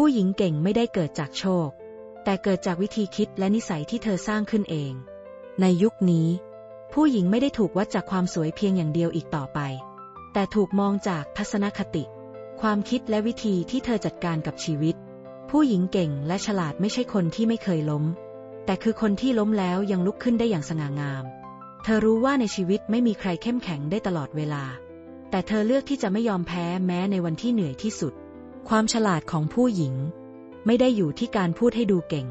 ผู้หญิงเก่งไม่ได้เกิดจากโชค แต่เกิดจากวิธีคิดและนิสัยที่เธอสร้างขึ้นเอง ในยุคนี้ ผู้หญิงไม่ได้ถูกวัดจากความสวยเพียงอย่างเดียวอีกต่อไป แต่ถูกมองจากทัศนคติ ความคิดและวิธีที่เธอจัดการกับชีวิต ผู้หญิงเก่งและฉลาดไม่ใช่คนที่ไม่เคยล้ม แต่คือคนที่ล้มแล้วยังลุกขึ้นได้อย่างสง่างาม เธอรู้ว่าในชีวิตไม่มีใครเข้มแข็งได้ตลอดเวลา แต่เธอเลือกที่จะไม่ยอมแพ้แม้ในวันที่เหนื่อยที่สุด ความฉลาดของผู้หญิง ไม่ได้อยู่ที่การพูดให้ดูเก่ง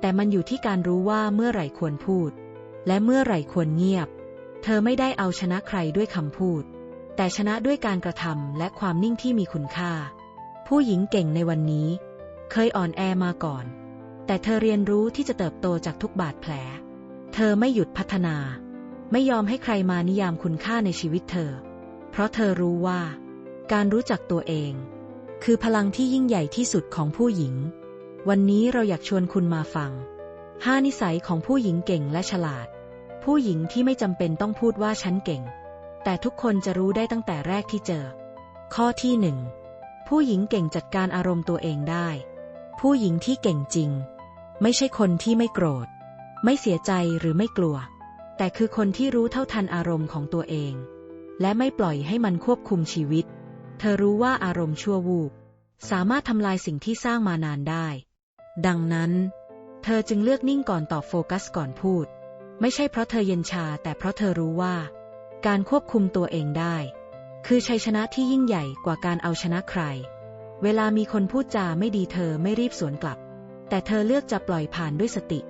แต่มันอยู่ที่การรู้ว่าเมื่อไหร่ควรพูด และเมื่อไหร่ควรเงียบ เธอไม่ได้เอาชนะใครด้วยคำพูด แต่ชนะด้วยการกระทำและความนิ่งที่มีคุณค่า ผู้หญิงเก่งในวันนี้ เคยอ่อนแอมาก่อน แต่เธอเรียนรู้ที่จะเติบโตจากทุกบาดแผล เธอไม่หยุดพัฒนา ไม่ยอมให้ใครมานิยามคุณค่าในชีวิตเธอ เพราะเธอรู้ว่า การรู้จักตัวเอง คือพลังที่ยิ่งใหญ่ที่สุดของผู้หญิง วันนี้เราอยากชวนคุณมาฟังห้านิสัยของผู้หญิงเก่งและฉลาด ผู้หญิงที่ไม่จำเป็นต้องพูดว่าฉันเก่ง แต่ทุกคนจะรู้ได้ตั้งแต่แรกที่เจอ ข้อที่หนึ่งผู้หญิงเก่งจัดการอารมณ์ตัวเองได้ ผู้หญิงที่เก่งจริง ไม่ใช่คนที่ไม่โกรธ ไม่เสียใจหรือไม่กลัว แต่คือคนที่รู้เท่าทันอารมณ์ของตัวเอง และไม่ปล่อยให้มันควบคุมชีวิต เธอรู้ว่าอารมณ์ชั่ววูบสามารถทำลายสิ่งที่สร้างมานานได้ ดังนั้น เธอจึงเลือกนิ่งก่อนตอบโฟกัสก่อนพูด ไม่ใช่เพราะเธอเย็นชา แต่เพราะเธอรู้ว่า การควบคุมตัวเองได้ คือชัยชนะที่ยิ่งใหญ่กว่าการเอาชนะใคร เวลามีคนพูดจาไม่ดีเธอไม่รีบสวนกลับ แต่เธอเลือกจะปล่อยผ่านด้วยสติ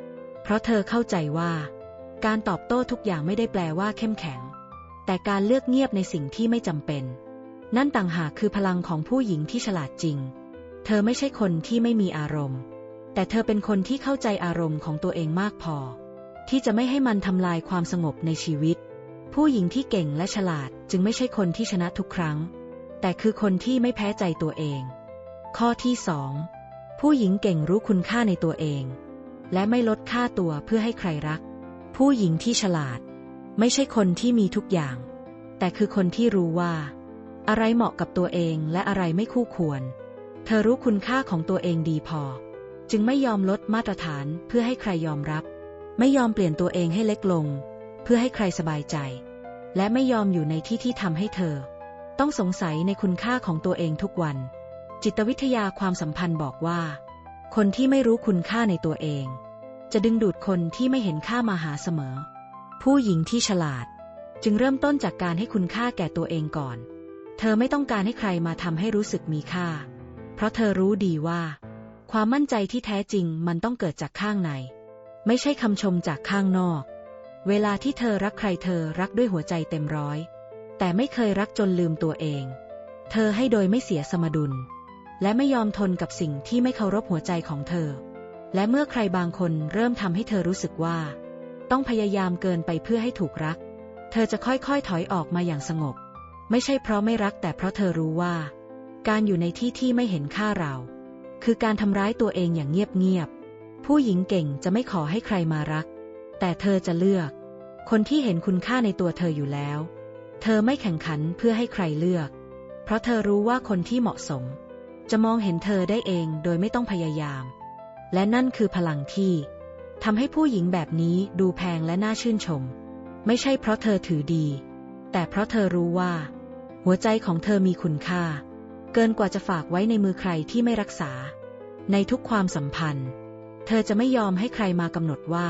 เพราะเธอเข้าใจว่า การตอบโต้ทุกอย่างไม่ได้แปลว่าเข้มแข็ง แต่การเลือกเงียบในสิ่งที่ไม่จำเป็น นั่นต่างหากคือพลังของผู้หญิงที่ฉลาดจริง เธอไม่ใช่คนที่ไม่มีอารมณ์ แต่เธอเป็นคนที่เข้าใจอารมณ์ของตัวเองมากพอ ที่จะไม่ให้มันทำลายความสงบในชีวิต ผู้หญิงที่เก่งและฉลาดจึงไม่ใช่คนที่ชนะทุกครั้ง แต่คือคนที่ไม่แพ้ใจตัวเอง ข้อที่สองผู้หญิงเก่งรู้คุณค่าในตัวเอง และไม่ลดค่าตัวเพื่อให้ใครรัก ผู้หญิงที่ฉลาด ไม่ใช่คนที่มีทุกอย่าง แต่คือคนที่รู้ว่า อะไรเหมาะกับตัวเองและอะไรไม่คู่ควร เธอรู้คุณค่าของตัวเองดีพอ จึงไม่ยอมลดมาตรฐานเพื่อให้ใครยอมรับ ไม่ยอมเปลี่ยนตัวเองให้เล็กลง เพื่อให้ใครสบายใจ และไม่ยอมอยู่ในที่ที่ทำให้เธอ ต้องสงสัยในคุณค่าของตัวเองทุกวัน จิตวิทยาความสัมพันธ์บอกว่า คนที่ไม่รู้คุณค่าในตัวเอง จะดึงดูดคนที่ไม่เห็นค่ามาหาเสมอ ผู้หญิงที่ฉลาด จึงเริ่มต้นจากการให้คุณค่าแก่ตัวเองก่อน เธอไม่ต้องการให้ใครมาทำให้รู้สึกมีค่า เพราะเธอรู้ดีว่า ความมั่นใจที่แท้จริงมันต้องเกิดจากข้างใน ไม่ใช่คำชมจากข้างนอก เวลาที่เธอรักใครเธอรักด้วยหัวใจเต็มร้อย แต่ไม่เคยรักจนลืมตัวเอง เธอให้โดยไม่เสียสมดุล และไม่ยอมทนกับสิ่งที่ไม่เคารพหัวใจของเธอ และเมื่อใครบางคนเริ่มทำให้เธอรู้สึกว่า ต้องพยายามเกินไปเพื่อให้ถูกรัก เธอจะค่อยๆถอยออกมาอย่างสงบ ไม่ใช่เพราะไม่รักแต่เพราะเธอรู้ว่า การอยู่ในที่ที่ไม่เห็นค่าเรา คือการทำร้ายตัวเองอย่างเงียบๆผู้หญิงเก่งจะไม่ขอให้ใครมารัก แต่เธอจะเลือก คนที่เห็นคุณค่าในตัวเธออยู่แล้ว เธอไม่แข่งขันเพื่อให้ใครเลือก เพราะเธอรู้ว่าคนที่เหมาะสม จะมองเห็นเธอได้เองโดยไม่ต้องพยายาม และนั่นคือพลังที่ทำให้ผู้หญิงแบบนี้ดูแพงและน่าชื่นชม ไม่ใช่เพราะเธอถือดี แต่เพราะเธอรู้ว่า หัวใจของเธอมีคุณค่า เกินกว่าจะฝากไว้ในมือใครที่ไม่รักษา ในทุกความสัมพันธ์ เธอจะไม่ยอมให้ใครมากำหนดว่า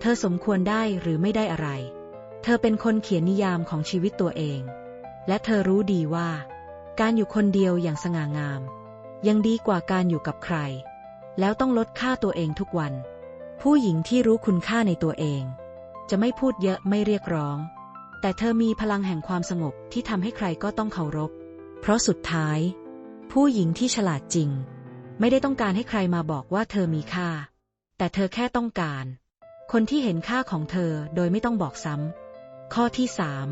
เธอสมควรได้หรือไม่ได้อะไร เธอเป็นคนเขียนนิยามของชีวิตตัวเอง และเธอรู้ดีว่า การอยู่คนเดียวอย่างสง่างาม ยังดีกว่าการอยู่กับใคร แล้วต้องลดค่าตัวเองทุกวัน ผู้หญิงที่รู้คุณค่าในตัวเอง จะไม่พูดเยอะไม่เรียกร้อง แต่เธอมีพลังแห่งความสงบที่ทำให้ใครก็ต้องเคารพ เพราะสุดท้าย ผู้หญิงที่ฉลาดจริง ไม่ได้ต้องการให้ใครมาบอกว่าเธอมีค่า แต่เธอแค่ต้องการ คนที่เห็นค่าของเธอโดยไม่ต้องบอกซ้ำข้อที่สาม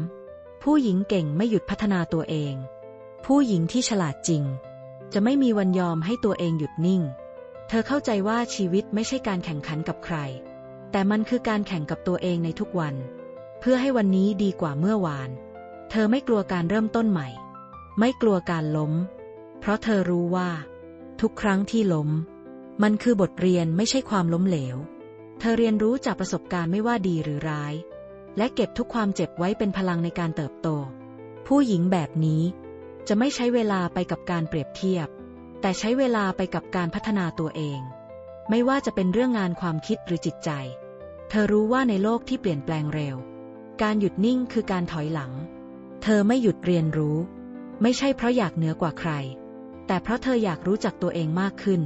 ผู้หญิงเก่งไม่หยุดพัฒนาตัวเอง ผู้หญิงที่ฉลาดจริง จะไม่มีวันยอมให้ตัวเองหยุดนิ่ง เธอเข้าใจว่าชีวิตไม่ใช่การแข่งขันกับใคร แต่มันคือการแข่งกับตัวเองในทุกวัน เพื่อให้วันนี้ดีกว่าเมื่อวาน เธอไม่กลัวการเริ่มต้นใหม่ ไม่กลัวการล้ม เพราะเธอรู้ว่า ทุกครั้งที่ล้ม มันคือบทเรียนไม่ใช่ความล้มเหลว เธอเรียนรู้จากประสบการณ์ไม่ว่าดีหรือร้าย และเก็บทุกความเจ็บไว้เป็นพลังในการเติบโต ผู้หญิงแบบนี้ จะไม่ใช้เวลาไปกับการเปรียบเทียบ แต่ใช้เวลาไปกับการพัฒนาตัวเอง ไม่ว่าจะเป็นเรื่องงานความคิดหรือจิตใจ เธอรู้ว่าในโลกที่เปลี่ยนแปลงเร็ว การหยุดนิ่งคือการถอยหลัง เธอไม่หยุดเรียนรู้ ไม่ใช่เพราะอยากเหนือกว่าใคร แต่เพราะเธออยากรู้จักตัวเองมากขึ้น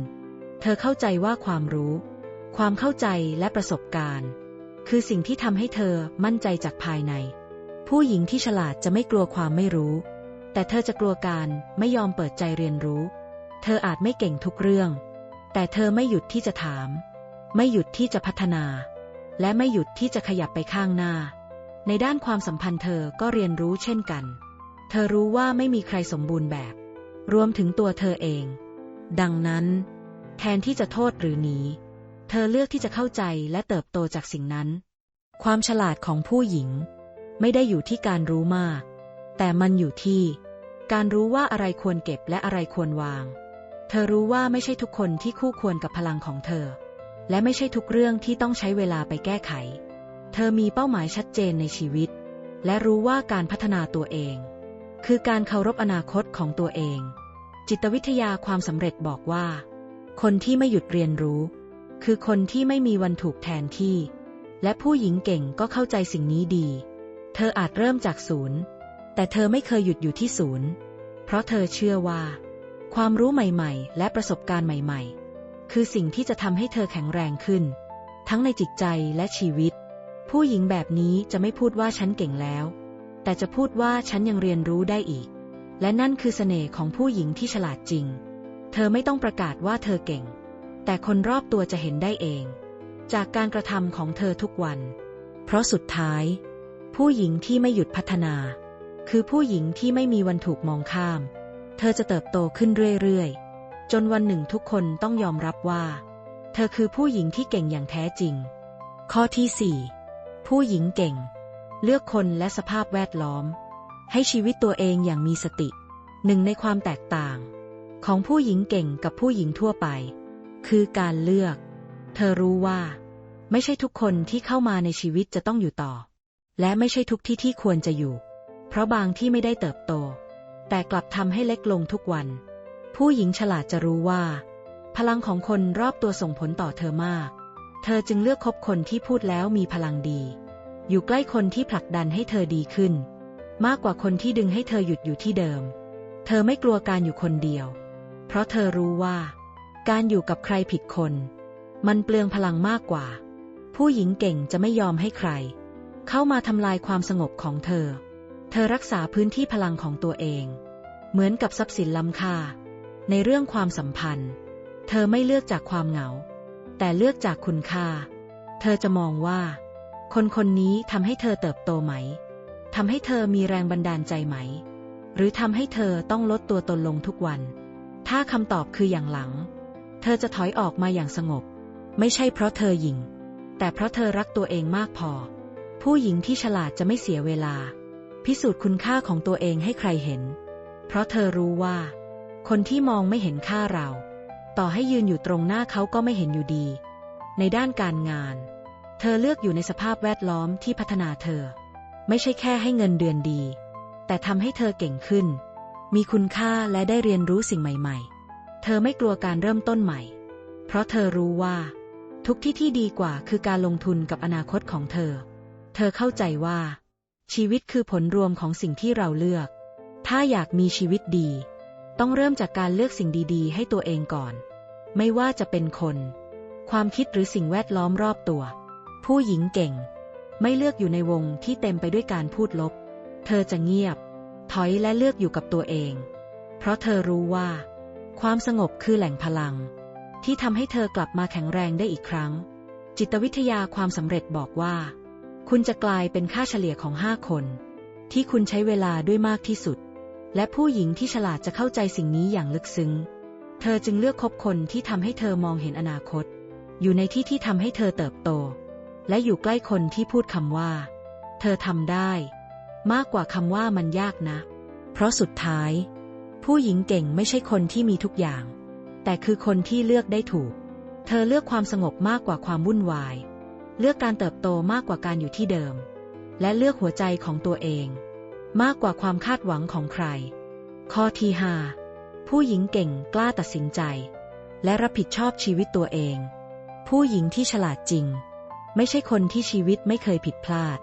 เธอเข้าใจว่าความรู้ ความเข้าใจและประสบการณ์ คือสิ่งที่ทำให้เธอมั่นใจจากภายใน ผู้หญิงที่ฉลาดจะไม่กลัวความไม่รู้ แต่เธอจะกลัวการไม่ยอมเปิดใจเรียนรู้ เธออาจไม่เก่งทุกเรื่อง แต่เธอไม่หยุดที่จะถาม ไม่หยุดที่จะพัฒนา และไม่หยุดที่จะขยับไปข้างหน้า ในด้านความสัมพันธ์เธอก็เรียนรู้เช่นกัน เธอรู้ว่าไม่มีใครสมบูรณ์แบบ รวมถึงตัวเธอเอง ดังนั้น แทนที่จะโทษหรือหนี เธอเลือกที่จะเข้าใจและเติบโตจากสิ่งนั้น ความฉลาดของผู้หญิง ไม่ได้อยู่ที่การรู้มาก แต่มันอยู่ที่ การรู้ว่าอะไรควรเก็บและอะไรควรวาง เธอรู้ว่าไม่ใช่ทุกคนที่คู่ควรกับพลังของเธอ และไม่ใช่ทุกเรื่องที่ต้องใช้เวลาไปแก้ไข เธอมีเป้าหมายชัดเจนในชีวิต และรู้ว่าการพัฒนาตัวเอง คือการเคารพอนาคตของตัวเอง จิตวิทยาความสำเร็จบอกว่า คนที่ไม่หยุดเรียนรู้ คือคนที่ไม่มีวันถูกแทนที่ และผู้หญิงเก่งก็เข้าใจสิ่งนี้ดี เธออาจเริ่มจากศูนย์ แต่เธอไม่เคยหยุดอยู่ที่ศูนย์ เพราะเธอเชื่อว่า ความรู้ใหม่ๆ และประสบการณ์ใหม่ ๆ คือสิ่งที่จะทำให้เธอแข็งแรงขึ้น ทั้งในจิตใจและชีวิต ผู้หญิงแบบนี้จะไม่พูดว่าฉันเก่งแล้ว แต่จะพูดว่าฉันยังเรียนรู้ได้อีก และนั่นคือเสน่ห์ของผู้หญิงที่ฉลาดจริง เธอไม่ต้องประกาศว่าเธอเก่ง แต่คนรอบตัวจะเห็นได้เอง จากการกระทำของเธอทุกวัน เพราะสุดท้าย ผู้หญิงที่ไม่หยุดพัฒนา คือผู้หญิงที่ไม่มีวันถูกมองข้าม เธอจะเติบโตขึ้นเรื่อยๆ จนวันหนึ่งทุกคนต้องยอมรับว่า เธอคือผู้หญิงที่เก่งอย่างแท้จริง ข้อที่4 ผู้หญิงเก่ง เลือกคนและสภาพแวดล้อม ให้ชีวิตตัวเองอย่างมีสติ หนึ่งในความแตกต่าง ของผู้หญิงเก่งกับผู้หญิงทั่วไป คือการเลือก เธอรู้ว่า ไม่ใช่ทุกคนที่เข้ามาในชีวิตจะต้องอยู่ต่อ และไม่ใช่ทุกที่ที่ควรจะอยู่ เพราะบางที่ไม่ได้เติบโต แต่กลับทำให้เล็กลงทุกวัน ผู้หญิงฉลาดจะรู้ว่า พลังของคนรอบตัวส่งผลต่อเธอมาก เธอจึงเลือกคบคนที่พูดแล้วมีพลังดี อยู่ใกล้คนที่ผลักดันให้เธอดีขึ้น มากกว่าคนที่ดึงให้เธอหยุดอยู่ที่เดิม เธอไม่กลัวการอยู่คนเดียว เพราะเธอรู้ว่า การอยู่กับใครผิดคน มันเปลืองพลังมากกว่า ผู้หญิงเก่งจะไม่ยอมให้ใคร เข้ามาทำลายความสงบของเธอ เธอรักษาพื้นที่พลังของตัวเอง เหมือนกับทรัพย์สินล้ำค่า ในเรื่องความสัมพันธ์ เธอไม่เลือกจากความเหงา แต่เลือกจากคุณค่า เธอจะมองว่า คนคนนี้ทำให้เธอเติบโตไหมทำให้เธอมีแรงบันดาลใจไหม หรือทำให้เธอต้องลดตัวตนลงทุกวัน ถ้าคำตอบคืออย่างหลัง เธอจะถอยออกมาอย่างสงบ ไม่ใช่เพราะเธอหญิง แต่เพราะเธอรักตัวเองมากพอ ผู้หญิงที่ฉลาดจะไม่เสียเวลา พิสูจน์คุณค่าของตัวเองให้ใครเห็น เพราะเธอรู้ว่า คนที่มองไม่เห็นค่าเรา ต่อให้ยืนอยู่ตรงหน้าเขาก็ไม่เห็นอยู่ดี ในด้านการงาน เธอเลือกอยู่ในสภาพแวดล้อมที่พัฒนาเธอ ไม่ใช่แค่ให้เงินเดือนดี แต่ทำให้เธอเก่งขึ้น มีคุณค่าและได้เรียนรู้สิ่งใหม่ ๆ เธอไม่กลัวการเริ่มต้นใหม่ เพราะเธอรู้ว่า ทุกที่ที่ดีกว่าคือการลงทุนกับอนาคตของเธอ เธอเข้าใจว่า ชีวิตคือผลรวมของสิ่งที่เราเลือก ถ้าอยากมีชีวิตดี ต้องเริ่มจากการเลือกสิ่งดีๆ ให้ตัวเองก่อน ไม่ว่าจะเป็นคน ความคิดหรือสิ่งแวดล้อมรอบตัว ผู้หญิงเก่ง ไม่เลือกอยู่ในวงที่เต็มไปด้วยการพูดลบ เธอจะเงียบ ถอยและเลือกอยู่กับตัวเอง เพราะเธอรู้ว่า ความสงบคือแหล่งพลัง ที่ทำให้เธอกลับมาแข็งแรงได้อีกครั้ง จิตวิทยาความสำเร็จบอกว่า คุณจะกลายเป็นค่าเฉลี่ยของห้าคน ที่คุณใช้เวลาด้วยมากที่สุด และผู้หญิงที่ฉลาดจะเข้าใจสิ่งนี้อย่างลึกซึ้ง เธอจึงเลือกคบคนที่ทำให้เธอมองเห็นอนาคต อยู่ในที่ที่ทำให้เธอเติบโต และอยู่ใกล้คนที่พูดคำว่า เธอทำได้ มากกว่าคำว่ามันยากนะ เพราะสุดท้าย ผู้หญิงเก่งไม่ใช่คนที่มีทุกอย่าง แต่คือคนที่เลือกได้ถูก เธอเลือกความสงบมากกว่าความวุ่นวาย เลือกการเติบโตมากกว่าการอยู่ที่เดิม และเลือกหัวใจของตัวเอง มากกว่าความคาดหวังของใคร ข้อที่ห้าผู้หญิงเก่งกล้าตัดสินใจ และรับผิดชอบชีวิตตัวเอง ผู้หญิงที่ฉลาดจริง ไม่ใช่คนที่ชีวิตไม่เคยผิดพลาด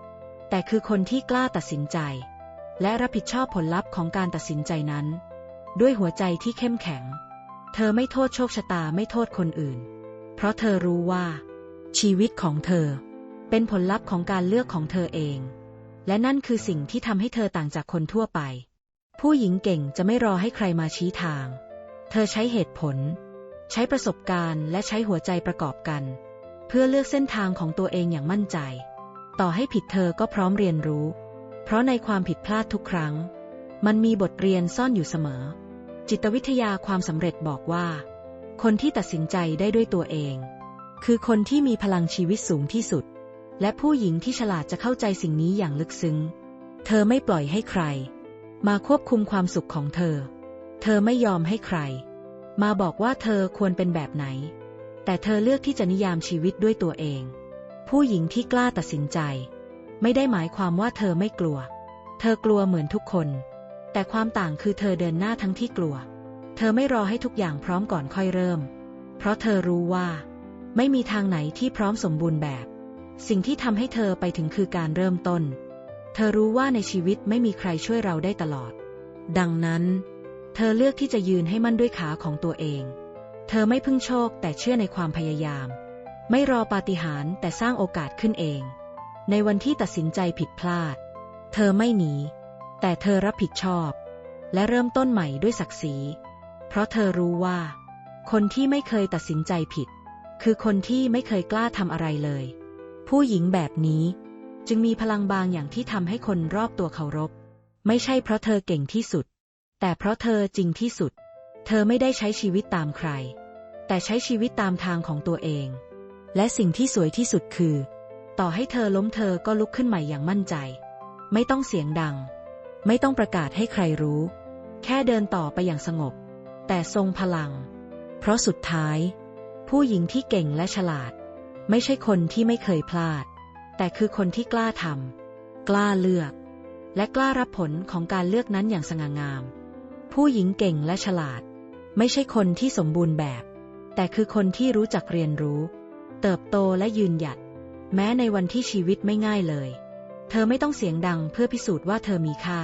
แต่คือคนที่กล้าตัดสินใจ และรับผิดชอบผลลัพธ์ของการตัดสินใจนั้น ด้วยหัวใจที่เข้มแข็ง เธอไม่โทษโชคชะตาไม่โทษคนอื่น เพราะเธอรู้ว่า ชีวิตของเธอ เป็นผลลัพธ์ของการเลือกของเธอเอง และนั่นคือสิ่งที่ทำให้เธอต่างจากคนทั่วไป ผู้หญิงเก่งจะไม่รอให้ใครมาชี้ทาง เธอใช้เหตุผล ใช้ประสบการณ์ และใช้หัวใจประกอบกัน เพื่อเลือกเส้นทางของตัวเองอย่างมั่นใจ ต่อให้ผิดเธอก็พร้อมเรียนรู้ เพราะในความผิดพลาดทุกครั้ง มันมีบทเรียนซ่อนอยู่เสมอ จิตวิทยาความสำเร็จบอกว่า คนที่ตัดสินใจได้ด้วยตัวเอง คือคนที่มีพลังชีวิตสูงที่สุด และผู้หญิงที่ฉลาดจะเข้าใจสิ่งนี้อย่างลึกซึ้ง เธอไม่ปล่อยให้ใคร มาควบคุมความสุขของเธอ เธอไม่ยอมให้ใคร มาบอกว่าเธอควรเป็นแบบไหน แต่เธอเลือกที่จะนิยามชีวิตด้วยตัวเอง ผู้หญิงที่กล้าตัดสินใจ ไม่ได้หมายความว่าเธอไม่กลัว เธอกลัวเหมือนทุกคน แต่ความต่างคือเธอเดินหน้าทั้งที่กลัว เธอไม่รอให้ทุกอย่างพร้อมก่อนค่อยเริ่ม เพราะเธอรู้ว่า ไม่มีทางไหนที่พร้อมสมบูรณ์แบบ สิ่งที่ทำให้เธอไปถึงคือการเริ่มต้น เธอรู้ว่าในชีวิตไม่มีใครช่วยเราได้ตลอด ดังนั้น เธอเลือกที่จะยืนให้มั่นด้วยขาของตัวเอง เธอไม่พึ่งโชคแต่เชื่อในความพยายาม ไม่รอปาฏิหาริย์แต่สร้างโอกาสขึ้นเอง ในวันที่ตัดสินใจผิดพลาด เธอไม่หนี แต่เธอรับผิดชอบ และเริ่มต้นใหม่ด้วยศักดิ์ศรี เพราะเธอรู้ว่า คนที่ไม่เคยตัดสินใจผิด คือคนที่ไม่เคยกล้าทำอะไรเลย ผู้หญิงแบบนี้จึงมีพลังบางอย่างที่ทำให้คนรอบตัวเคารพ ไม่ใช่เพราะเธอเก่งที่สุด แต่เพราะเธอจริงที่สุด เธอไม่ได้ใช้ชีวิตตามใคร แต่ใช้ชีวิตตามทางของตัวเอง และสิ่งที่สวยที่สุดคือ ต่อให้เธอล้มเธอก็ลุกขึ้นใหม่อย่างมั่นใจ ไม่ต้องเสียงดัง ไม่ต้องประกาศให้ใครรู้ แค่เดินต่อไปอย่างสงบ แต่ทรงพลัง เพราะสุดท้าย ผู้หญิงที่เก่งและฉลาด ไม่ใช่คนที่ไม่เคยพลาด แต่คือคนที่กล้าทำกล้าเลือก และกล้ารับผลของการเลือกนั้นอย่างสง่างาม ผู้หญิงเก่งและฉลาด ไม่ใช่คนที่สมบูรณ์แบบ แต่คือคนที่รู้จักเรียนรู้ เติบโตและยืนหยัด แม้ในวันที่ชีวิตไม่ง่ายเลย เธอไม่ต้องเสียงดังเพื่อพิสูจน์ว่าเธอมีค่า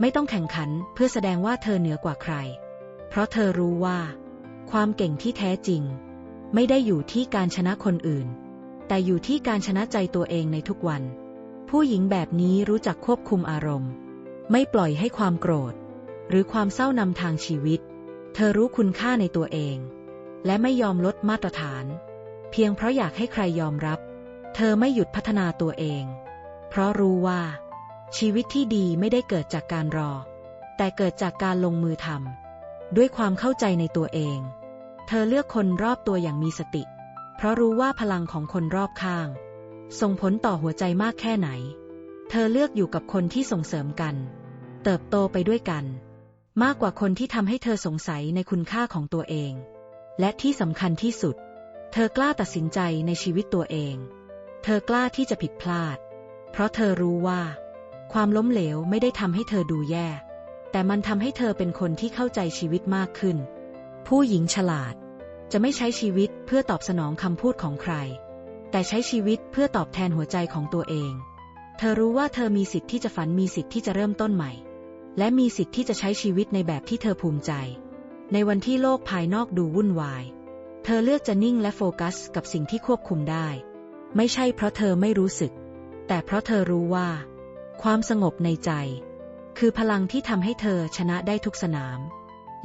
ไม่ต้องแข่งขันเพื่อแสดงว่าเธอเหนือกว่าใคร เพราะเธอรู้ว่า ความเก่งที่แท้จริง ไม่ได้อยู่ที่การชนะคนอื่น แต่อยู่ที่การชนะใจตัวเองในทุกวัน ผู้หญิงแบบนี้รู้จักควบคุมอารมณ์ ไม่ปล่อยให้ความโกรธ หรือความเศร้านำทางชีวิต เธอรู้คุณค่าในตัวเอง และไม่ยอมลดมาตรฐาน เพียงเพราะอยากให้ใครยอมรับ เธอไม่หยุดพัฒนาตัวเอง เพราะรู้ว่า ชีวิตที่ดีไม่ได้เกิดจากการรอ แต่เกิดจากการลงมือทำด้วยความเข้าใจในตัวเอง เธอเลือกคนรอบตัวอย่างมีสติ เพราะรู้ว่าพลังของคนรอบข้าง ส่งผลต่อหัวใจมากแค่ไหน เธอเลือกอยู่กับคนที่ส่งเสริมกัน เติบโตไปด้วยกัน มากกว่าคนที่ทำให้เธอสงสัยในคุณค่าของตัวเอง และที่สำคัญที่สุด เธอกล้าตัดสินใจในชีวิตตัวเอง เธอกล้าที่จะผิดพลาด เพราะเธอรู้ว่า ความล้มเหลวไม่ได้ทำให้เธอดูแย่ แต่มันทำให้เธอเป็นคนที่เข้าใจชีวิตมากขึ้น ผู้หญิงฉลาด จะไม่ใช้ชีวิตเพื่อตอบสนองคำพูดของใคร แต่ใช้ชีวิตเพื่อตอบแทนหัวใจของตัวเอง เธอรู้ว่าเธอมีสิทธิ์ที่จะฝันมีสิทธิ์ที่จะเริ่มต้นใหม่ และมีสิทธิ์ที่จะใช้ชีวิตในแบบที่เธอภูมิใจ ในวันที่โลกภายนอกดูวุ่นวาย เธอเลือกจะนิ่งและโฟกัสกับสิ่งที่ควบคุมได้ ไม่ใช่เพราะเธอไม่รู้สึก แต่เพราะเธอรู้ว่า ความสงบในใจ คือพลังที่ทำให้เธอชนะได้ทุกสนาม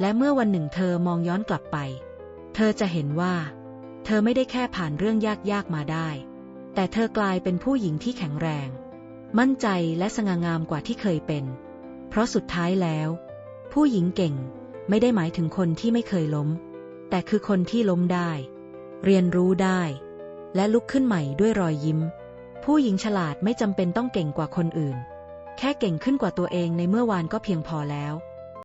และเมื่อวันหนึ่งเธอมองย้อนกลับไป เธอจะเห็นว่า เธอไม่ได้แค่ผ่านเรื่องยากๆมาได้ แต่เธอกลายเป็นผู้หญิงที่แข็งแรง มั่นใจและสง่างามกว่าที่เคยเป็น เพราะสุดท้ายแล้ว ผู้หญิงเก่งไม่ได้หมายถึงคนที่ไม่เคยล้ม แต่คือคนที่ล้มได้ เรียนรู้ได้ และลุกขึ้นใหม่ด้วยรอยยิ้ม ผู้หญิงฉลาดไม่จำเป็นต้องเก่งกว่าคนอื่น แค่เก่งขึ้นกว่าตัวเองในเมื่อวานก็เพียงพอแล้ว